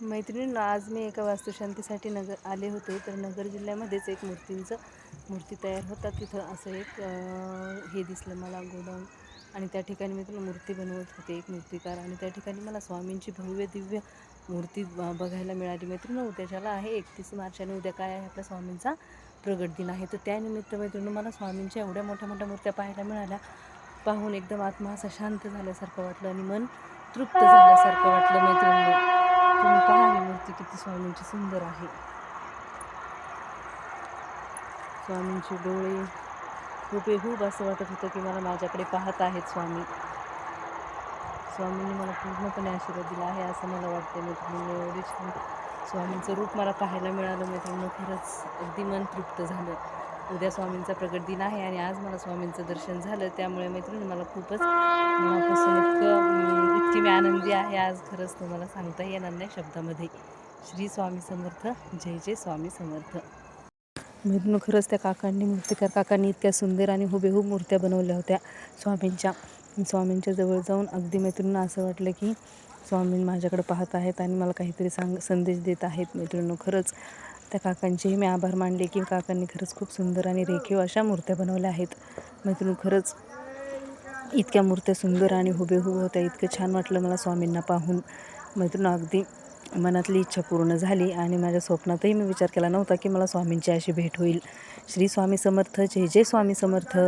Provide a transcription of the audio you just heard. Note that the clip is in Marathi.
मैत्रिणींनो आज मी एका वास्तुशांतीसाठी नगर आले होते. तर नगर जिल्ह्यामध्येच एक मूर्तींचं मूर्ती तयार होतात तिथं असं एक हे दिसलं मला गोडाऊन आणि त्या ठिकाणी मी तुला मूर्ती बनवत होते एक मूर्तिकार. आणि त्या ठिकाणी मला स्वामींची भव्य दिव्य मूर्ती ब- बघायला मिळाली. मैत्रिणी उद्याच्याला आहे एकतीस मार्च आणि उद्या काय आहे आपल्या स्वामींचा प्रगट दिन आहे. तर त्यानिमित्त मैत्रिणी मला स्वामींच्या एवढ्या मोठ्या मोठ्या मूर्त्या पाहायला मिळाल्या. पाहून एकदम आत्मा असा शांत झाल्यासारखं वाटलं आणि मन तृप्त झाल्यासारखं वाटलं मैत्रिणी तुम्ही पहा ही मूर्ती किती स्वामींची सुंदर आहे. स्वामींचे डोळे हुबेहूब असं वाटत होतं की मला माझ्याकडे पाहत आहेत स्वामी. स्वामींनी मला पूर्णपणे आशीर्वाद दिला आहे असं मला वाटतं मैत्रिणींनी एवढे छान स्वामींचं रूप मला पाहायला मिळालं मैत्रिणी खरंच अगदी मन तृप्त झालं. उद्या स्वामींचा प्रगट दिन आहे आणि आज मला स्वामींचं दर्शन झालं त्यामुळे मैत्रिणी मला खूपच मनापासून इतकं इतकी मी आनंदी आहे. आज खरंच तुम्हाला सांगता येणार नाही शब्दामध्ये. श्री स्वामी समर्थ जय जय स्वामी समर्थ. मैत्रिणी खरंच त्या काकांनी मूर्तिकार काकांनी इतक्या सुंदर आणि हुबेहूब मूर्त्या बनवल्या होत्या स्वामींच्या. स्वामींच्या जवळ जाऊन अगदी मैत्रिणींना असं वाटलं की स्वामी माझ्याकडे पाहत आहेत आणि मला काहीतरी सांग संदेश देत आहेत मैत्रिणी खरंच. त्या काकांचेही मी आभार मानले की काकांनी खरंच खूप सुंदर आणि रेखीव अशा मूर्त्या बनवल्या आहेत. मैत्रिणी खरंच इतक्या मूर्त्या सुंदर आणि हुबेहूब होत्या. इतकं छान वाटलं मला स्वामींना पाहून. मैत्रिणी अगदी मनातली इच्छा पूर्ण झाली आणि माझ्या स्वप्नातही मी विचार केला नव्हता की मला स्वामींची अशी भेट होईल. श्री स्वामी समर्थ जय जय स्वामी समर्थ.